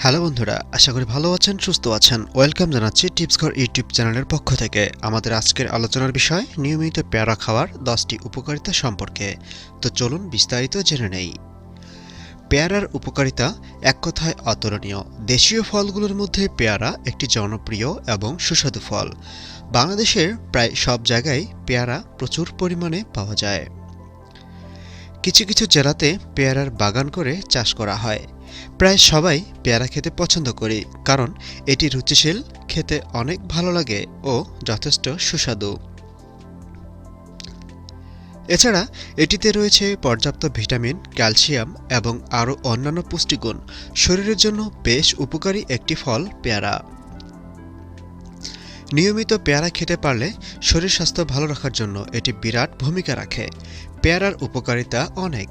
Hello বন্ধুরা, আশা করি ভালো আছেন, সুস্থ আছেন। ওয়েলকাম জানাচ্ছি টিপস ঘর ইউটিউব চ্যানেলের পক্ষ থেকে আমাদের আজকের আলোচনার বিষয়, নিয়মিত পেয়ারা খাওয়ার দশটি উপকারিতা সম্পর্কে। তো চলুন বিস্তারিত জেনে নেই। পেয়ারার উপকারিতা এক কথায় অতুলনীয়। দেশীয় ফলগুলোর মধ্যে পেয়ারা একটি জনপ্রিয় এবং সুস্বাদু ফল। বাংলাদেশের প্রায় সব জায়গায় পেয়ারা প্রচুর পরিমাণে পাওয়া যায়। কিছু কিছু জেলাতে পেয়ারার বাগান করে চাষ করা হয়। প্রায় সবাই পেয়ারা খেতে পছন্দ করি, কারণ এটি রুচিশীল, খেতে অনেক ভালো লাগে ও যথেষ্ট সুস্বাদু। এছাড়া এটিতে রয়েছে পর্যাপ্ত ভিটামিন, ক্যালসিয়াম এবং আরও অন্যান্য পুষ্টিগুণ। শরীরের জন্য বেশ উপকারী একটি ফল পেয়ারা। নিয়মিত পেয়ারা খেতে পারলে শরীর স্বাস্থ্য ভালো রাখার জন্য এটি বিরাট ভূমিকা রাখে। পেয়ারার উপকারিতা অনেক।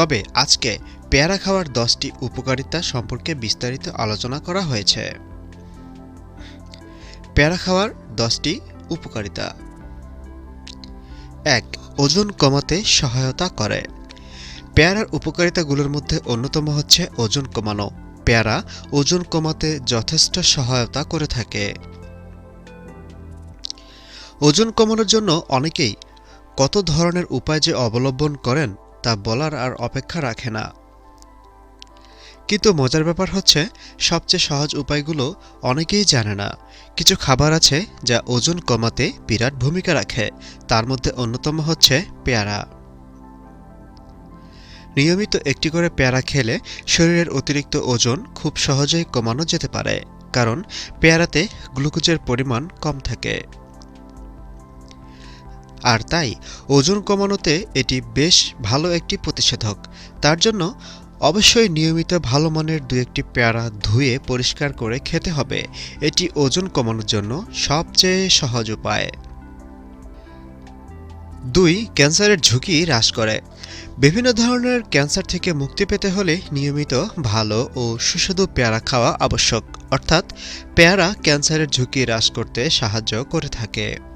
তবে আজকে পেয়ারা খাওয়ার দশটি উপকারিতা সম্পর্কে বিস্তারিত আলোচনা করা হয়েছে। পেয়ারা খাওয়ার দশটি উপকারিতা। এক, ওজন কমাতে সহায়তা করে। পেয়ারার উপকারিতাগুলোর মধ্যে অন্যতম হচ্ছে ওজন কমানো। পেয়ারা ওজন কমাতে যথেষ্ট সহায়তা করে থাকে। ওজন কমানোর জন্য অনেকেই কত ধরনের উপায় যে অবলম্বন করেন তা বলার আর অপেক্ষা রাখে না। কিন্তু মজার ব্যাপার হচ্ছে, সবচেয়ে সহজ উপায়গুলো অনেকেই জানে না। কিছু খাবার আছে যা ওজন কমাতে বিরাট ভূমিকা রাখে, তার মধ্যে অন্যতম হচ্ছে পেয়ারা। নিয়মিত একটি করে পেয়ারা খেলে শরীরের অতিরিক্ত ওজন খুব সহজেই কমানো যেতে পারে, কারণ পেয়ারাতে গ্লুকোজের পরিমাণ কম থাকে। আর তাই ওজন কমানোতে এটি বেশ ভালো একটি প্রতিষেধক। তার জন্য অবশ্যই নিয়মিত ভালো মানের দু একটি পেয়ারা ধুয়ে পরিষ্কার করে খেতে হবে। এটি ওজন কমানোর জন্য সবচেয়ে সহজ উপায়। দুই, ক্যান্সারের ঝুঁকি হ্রাস করে। বিভিন্ন ধরনের ক্যান্সার থেকে মুক্তি পেতে হলে নিয়মিত ভালো ও সুস্বাদু পেয়ারা খাওয়া আবশ্যক। অর্থাৎ পেয়ারা ক্যান্সারের ঝুঁকি হ্রাস করতে সাহায্য করে থাকে।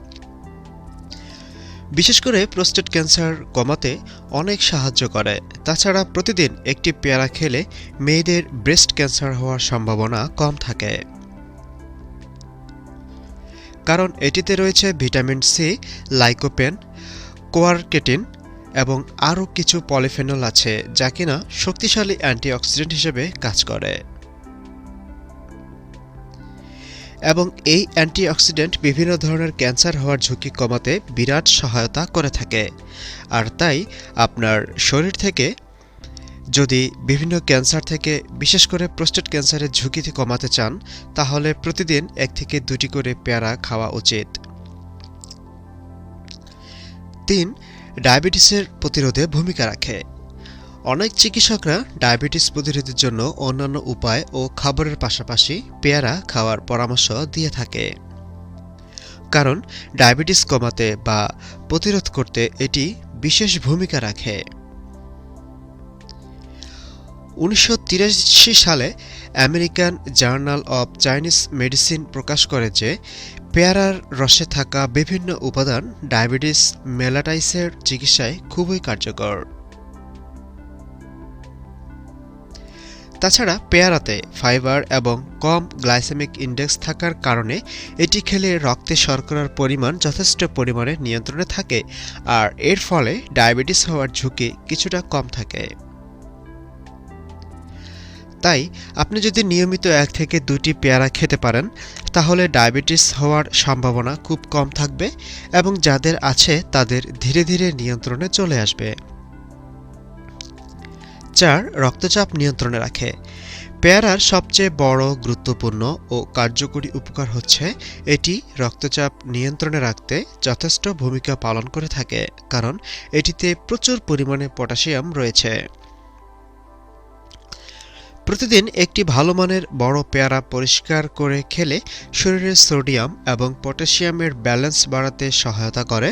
বিশেষ করে প্রোস্টেট ক্যান্সার কমাতে অনেক সাহায্য করে। তাছাড়া প্রতিদিন একটি পেয়ারা খেলে মেয়েদের ব্রেস্ট ক্যান্সার হওয়ার সম্ভাবনা কম থাকে। কারণ এটিতে রয়েছে ভিটামিন সি, লাইকোপেন, কোয়ারকেটিন এবং আরও কিছু পলিফেনল আছে যা কিনা শক্তিশালী অ্যান্টিঅক্সিডেন্ট হিসেবে কাজ করে। এবং এই অ্যান্টিঅক্সিডেন্ট বিভিন্ন ধরনের ক্যান্সার হওয়ার ঝুঁকি কমাতে বিরাট সহায়তা করে থাকে। আর তাই আপনার শরীর থেকে যদি বিভিন্ন ক্যান্সার থেকে, বিশেষ করে প্রোস্টেট ক্যান্সারের ঝুঁকি কমাতে চান, তাহলে প্রতিদিন এক থেকে দুটি করে পেয়ারা খাওয়া উচিত। তিন, ডায়াবেটিসের প্রতিরোধে ভূমিকা রাখে। অনেক চিকিৎসকরা ডায়াবেটিস প্রতিরোধের জন্য অন্যান্য উপায় ও খাবারের পাশাপাশি পেয়ারা খাওয়ার পরামর্শ দিয়ে থাকে। কারণ ডায়াবেটিস কমাতে বা প্রতিরোধ করতে এটি বিশেষ ভূমিকা রাখে। উনিশশো তিরাশি সালে American journal of Chinese medicine প্রকাশ করে যে, পেয়ারার রসে থাকা বিভিন্ন উপাদান ডায়াবেটিস মেলাটাইসের চিকিৎসায় খুবই কার্যকর। তাছাড়া পেয়ারাতে ফাইবার এবং কম গ্লাইসেমিক ইন্ডেক্স থাকার কারণে এটি খেলে রক্তে শর্করার পরিমাণ যথেষ্ট পরিমাণে নিয়ন্ত্রণে থাকে আর এর ফলে ডায়াবেটিস হওয়ার ঝুঁকি কিছুটা কম থাকে। তাই আপনি যদি নিয়মিত এক থেকে দুটি পেয়ারা খেতে পারেন, তাহলে ডায়াবেটিস হওয়ার সম্ভাবনা খুব কম থাকবে এবং যাদের আছে তাদের ধীরে ধীরে নিয়ন্ত্রণে চলে আসবে। চার রক্তচাপ নিয়ন্ত্রণে রাখে। পেয়ারার সবচেয়ে বড়, গুরুত্বপূর্ণ ও কার্যকরী উপকার হচ্ছে এটি রক্তচাপ নিয়ন্ত্রণে রাখতে যথেষ্ট ভূমিকা পালন করে থাকে, কারণ এটিতে প্রচুর পরিমাণে পটাশিয়াম রয়েছে। প্রতিদিন একটি ভালো মানের বড় পেয়ারা পরিষ্কার করে খেলে শরীরের সোডিয়াম এবং পটাশিয়ামের ব্যালেন্স বাড়াতে সহায়তা করে,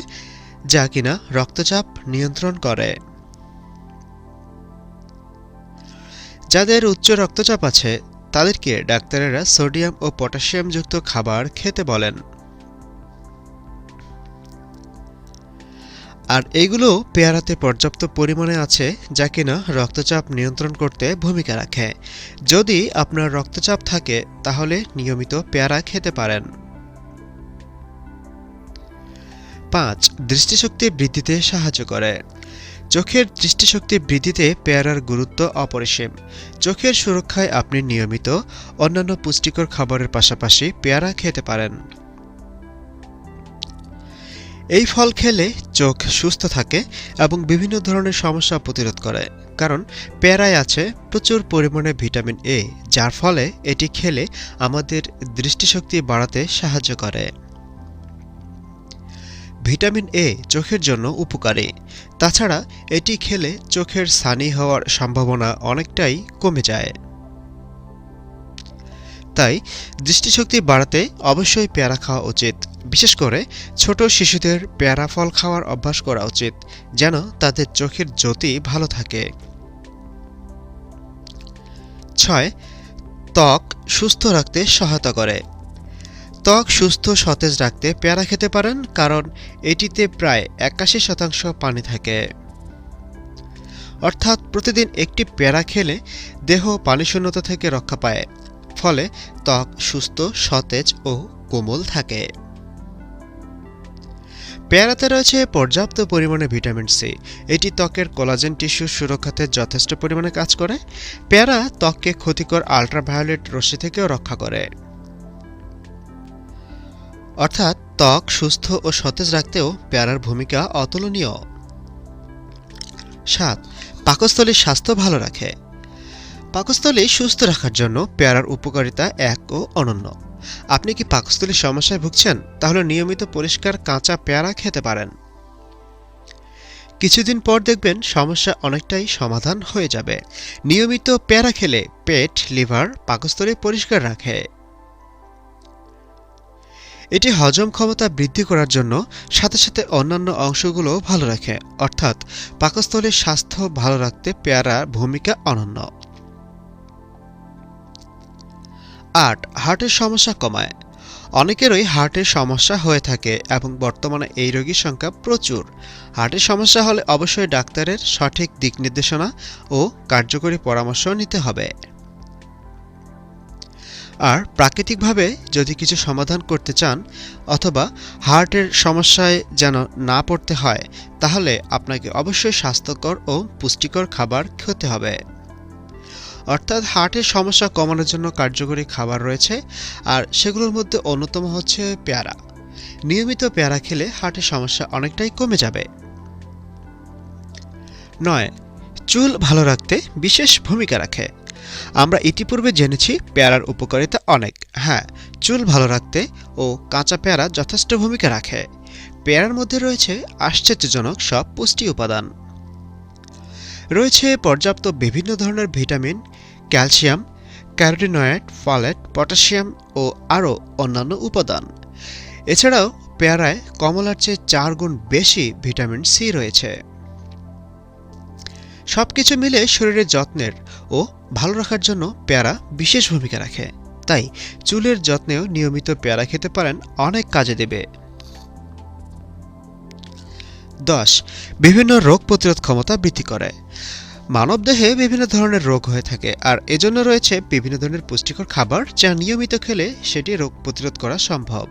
যা কিনা রক্তচাপ নিয়ন্ত্রণ করে। যাদের উচ্চ রক্তচাপ আছে, তাদেরকে ডাক্তারেরা সোডিয়াম ও পটাশিয়ামযুক্ত খাবার খেতে বলেন। আর এগুলো পেয়ারাতে পর্যাপ্ত পরিমাণে আছে, যা কিনা রক্তচাপ নিয়ন্ত্রণ করতে ভূমিকা রাখে। যদি আপনার রক্তচাপ থাকে, তাহলে নিয়মিত পেয়ারা খেতে পারেন। পাঁচ, দৃষ্টিশক্তি বৃদ্ধিতে সাহায্য করে। চোখের দৃষ্টিশক্তি বৃদ্ধিতে পেয়ারার গুরুত্ব অপরিসীম। চোখের সুরক্ষায় আপনি নিয়মিত অন্যান্য পুষ্টিকর খাবারের পাশাপাশি পেয়ারা খেতে পারেন। এই ফল খেলে চোখ সুস্থ থাকে এবং বিভিন্ন ধরনের সমস্যা প্রতিরোধ করে, কারণ পেয়ারায় আছে প্রচুর পরিমাণে ভিটামিন এ যার ফলে এটি খেলে আমাদের দৃষ্টিশক্তি বাড়াতে সাহায্য করে। ভিটামিন এ চোখের জন্য উপকারী। তাছাড়া, এটি খেলে চোখের সানি হওয়ার সম্ভাবনা অনেকটাই কমে যায়। তাই, দৃষ্টিশক্তি বাড়াতে অবশ্যই পেয়ারা খাওয়া উচিত। বিশেষ করে, ছোট শিশুদের পেয়ারা ফল খাওয়ার অভ্যাস করা উচিত, যেন তাদের চোখের জ্যোতি ভালো থাকে। ছয়, ত্বক সুস্থ রাখতে সহায়তা করে। ত্বক সুস্থ সতেজ রাখতে পেয়ারা খেতে পারেন, কারণ এটিতে প্রায় একাশি শতাংশ পানি থাকে। অর্থাৎ প্রতিদিন একটি পেয়ারা খেলে দেহ পানিশূন্যতা থেকে রক্ষা পায়, ফলে ত্বক সুস্থ, সতেজ ও কোমল থাকে। পেয়ারাতে রয়েছে পর্যাপ্ত পরিমাণে ভিটামিন সি। এটি ত্বকের কোলাজেন টিস্যু সুরক্ষাতে যথেষ্ট পরিমাণে কাজ করে। পেয়ারা ত্বককে ক্ষতিকর আল্ট্রাভায়োলেট রশ্মি থেকেও রক্ষা করে। অর্থাৎ ত্বক সুস্থ ও সতেজ রাখতেও পেয়ারার ভূমিকা অতুলনীয়। সাত, পাকস্থলীর স্বাস্থ্য ভালো রাখে। পাকস্থলী সুস্থ রাখার জন্য পেয়ারার উপকারিতা এক ও অনন্য। আপনি কি পাকস্থলীর সমস্যায় ভুগছেন? তাহলে নিয়মিত পরিষ্কার কাঁচা পেয়ারা খেতে পারেন। কিছুদিন পর দেখবেন সমস্যা অনেকটাই সমাধান হয়ে যাবে। নিয়মিত পেয়ারা খেলে পেট, লিভার পাকস্থলী পরিষ্কার রাখে। এটি হজম ক্ষমতা বৃদ্ধি করার জন্য সাথে সাথে অন্যান্য অংশগুলো ভালো রাখে, অর্থাৎ পাকস্থলীর স্বাস্থ্য ভালো রাখতে পেয়ারার ভূমিকা অনন্য। আট, হার্টের সমস্যা কমায়। অনেকেরই হার্টের সমস্যা হয়ে থাকে এবং বর্তমানে এই রোগীর সংখ্যা প্রচুর। হার্টের সমস্যা হলে অবশ্যই ডাক্তারের সঠিক দিক নির্দেশনা ও কার্যকরী পরামর্শ নিতে হবে। আর প্রাকৃতিকভাবে যদি কিছু সমাধান করতে চান অথবা হার্টের সমস্যায় যেন না পড়তে হয়, তাহলে আপনাকে অবশ্যই স্বাস্থ্যকর ও পুষ্টিকর খাবার খেতে হবে। অর্থাৎ হার্টের সমস্যা কমানোর জন্য কার্যকরী খাবার রয়েছে, আর সেগুলোর মধ্যে অন্যতম হচ্ছে পেয়ারা। নিয়মিত পেয়ারা খেলে হার্টের সমস্যা অনেকটাই কমে যাবে। নয়, চুল ভালো রাখতে বিশেষ ভূমিকা রাখে। আমরা ইতিপূর্বে জেনেছি পেয়ারার উপকারিতা অনেক। হ্যাঁ চুল ভালো রাখতে ও কাঁচা পেয়ারা যথেষ্ট ভূমিকা রাখে। পেয়ারার মধ্যে রয়েছে আশ্চর্যজনক সব পুষ্টি উপাদান। রয়েছে পর্যাপ্ত বিভিন্ন ধরনের vitamin, calcium, carotenoid, folate, potassium ও আরও অন্যান্য উপাদান। এছাড়াও পেয়ারায় কমলার চেয়ে চার গুণ বেশি ভিটামিন সি রয়েছে। সবকিছু মিলে শরীরের যত্নের ও ভালো রাখার জন্য পেয়ারা বিশেষ ভূমিকা রাখে। তাই চুলের যত্নেও নিয়মিত পেয়ারা খেতে পারেন অনেক কাজে দেবে। দশ, বিভিন্ন রোগ প্রতিরোধ ক্ষমতা বৃদ্ধি করে। মানবদেহে বিভিন্ন ধরনের রোগ হয়ে থাকে আর এজন্য রয়েছে বিভিন্ন ধরনের পুষ্টিকর খাবার যা নিয়মিত খেলে সেটি রোগ প্রতিরোধ করা সম্ভব।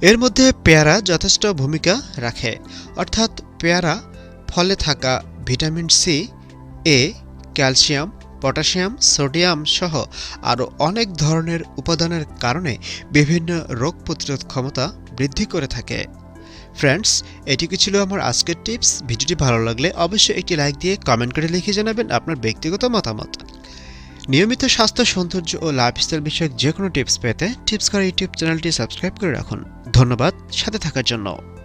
এর মধ্যে পেয়ারা যথেষ্ট ভূমিকা রাখে। অর্থাৎ পেয়ারা ফলে থাকা vitamin C, A, calcium, potassium, sodium সহ আরও অনেক ধরনের উপাদানের কারণে বিভিন্ন রোগ প্রতিরোধ ক্ষমতা বৃদ্ধি করে থাকে। ফ্রেন্ডস, এটুকু ছিল আমার আজকের টিপস। ভিডিওটি ভালো লাগলে অবশ্যই একটি লাইক দিয়ে কমেন্ট করে লিখে জানাবেন আপনার ব্যক্তিগত মতামত। নিয়মিত স্বাস্থ্য, সৌন্দর্য ও লাইফস্টাইল বিষয়ক যে কোনো টিপস পেতে টিপস করা ইউটিউব চ্যানেলটি সাবস্ক্রাইব করে রাখুন। ধন্যবাদ, সাথে থাকার জন্য।